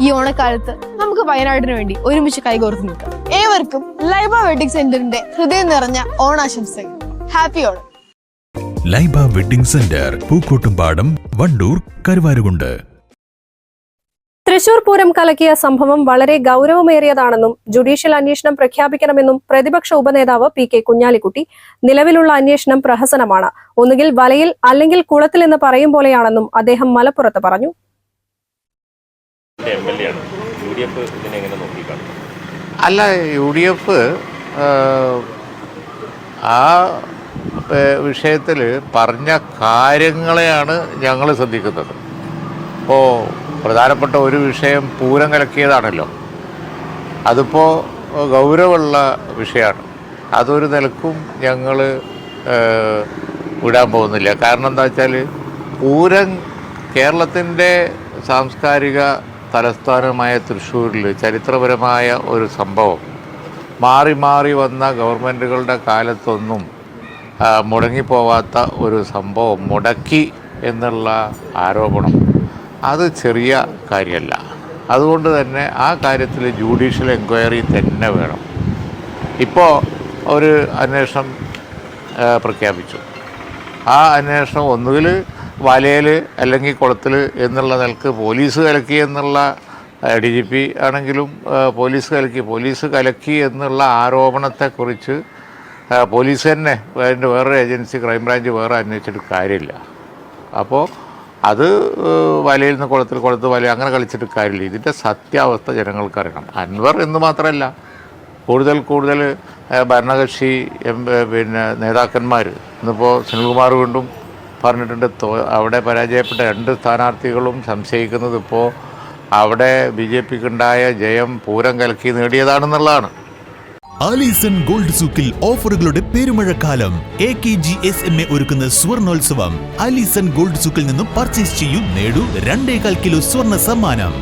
ഈ ഓണക്കാലത്ത് നമുക്ക് വയനാടിന് വേണ്ടി ഒരുമിച്ച് കൈകോർത്ത് നിൽക്കാം. ഏവർക്കും ലൈബ വെഡിങ് സെന്ററിന്റെ ഹൃദയം നിറഞ്ഞ ഓണാശംസകൾ. Happy Onam. Laiba wedding centre Pookkottumpadam Wandoor Karuvarakundu. Thrissur Pooram കലക്കിയ സംഭവം വളരെ ഗൌരവമേറിയതാണെന്നും ജുഡീഷ്യൽ അന്വേഷണം പ്രഖ്യാപിക്കണമെന്നും പ്രതിപക്ഷ ഉപനേതാവ് പി കെ കുഞ്ഞാലിക്കുട്ടി നിലവിലുള്ള അന്വേഷണം പ്രഹസനമാണ്. ഒന്നുകിൽ വലയിൽ അല്ലെങ്കിൽ കുളത്തിൽ എന്ന് പറയും പോലെയാണെന്നും അദ്ദേഹം മലപ്പുറത്ത് പറഞ്ഞു. ആണ്. അല്ല യു ഡി എഫ് ആ വിഷയത്തിൽ പറഞ്ഞ കാര്യങ്ങളെയാണ് ഞങ്ങൾ ശ്രദ്ധിക്കുന്നത്. ഇപ്പോൾ പ്രധാനപ്പെട്ട ഒരു വിഷയം പൂരം കലക്കിയതാണല്ലോ. അതിപ്പോൾ ഗൗരവമുള്ള വിഷയമാണ്. അതൊരു നിലക്കും ഞങ്ങൾ വിടാൻ പോകുന്നില്ല. കാരണം എന്താ വെച്ചാൽ പൂരം കേരളത്തിന്റെ സാംസ്കാരിക തലസ്ഥാനമായ തൃശ്ശൂരിൽ ചരിത്രപരമായ ഒരു സംഭവം. മാറി മാറി വന്ന ഗവൺമെന്റുകളുടെ കാലത്തൊന്നും മുടങ്ങിപ്പോവാത്ത ഒരു സംഭവം മുടക്കി എന്നുള്ള ആരോപണം. അത് ചെറിയ കാര്യമല്ല അതുകൊണ്ട് തന്നെ ആ കാര്യത്തിൽ ജുഡീഷ്യൽ എൻക്വയറി തന്നെ വേണം. ഇപ്പോൾ ഒരു അന്വേഷണം പ്രഖ്യാപിച്ചു. ആ അന്വേഷണം ഒന്നുകിൽ വലയിൽ അല്ലെങ്കിൽ കുളത്തിൽ എന്നുള്ള നിലയ്ക്ക് പോലീസ് കലക്കി എന്നുള്ള ഡി ജി പി ആണെങ്കിലും പോലീസ് കലക്കി പോലീസ് കലക്കി എന്നുള്ള ആരോപണത്തെക്കുറിച്ച് പോലീസ് തന്നെ അതിന്റെ വേറൊരു ഏജൻസി ക്രൈംബ്രാഞ്ച് വേറെ അന്വേഷിച്ചിട്ട് കാര്യമില്ല. അപ്പോൾ അത് വലയിൽ നിന്ന് കുളത്തിൽ കുളത്ത് വല അങ്ങനെ കളിച്ചിട്ട് കാര്യമില്ല. ഇതിന്റെ സത്യാവസ്ഥ ജനങ്ങൾക്ക് അറിയണം അൻവർ എന്ന് മാത്രമല്ല കൂടുതൽ കൂടുതൽ ഭരണകക്ഷി പിന്നെ നേതാക്കന്മാർ ഇന്നിപ്പോൾ സുനിൽകുമാർ വീണ്ടും പറഞ്ഞിട്ടുണ്ട്. അവിടെ പരാജയപ്പെട്ട രണ്ട് സ്ഥാനാർത്ഥികളും സംശയിക്കുന്നത് ഇപ്പോൾ അവിടെ ബി ജെ പിക്കുണ്ടായ ജയം പൂരം കലക്കി നേടിയതാണെന്നുള്ളതാണ്. ആലീസൺ ഗോൾഡ് സൂക്കിൽ ഓഫറുകളുടെ പെരുമഴക്കാലം. A K G S M A ഒരുക്കുന്ന സ്വർണോത്സവം. ആലീസൺ ഗോൾഡ് സൂക്കിൽ നിന്നും പർച്ചേസ് ചെയ്യൂ നേടൂ രണ്ടേകാൽ കിലോ സ്വർണ സമ്മാനം.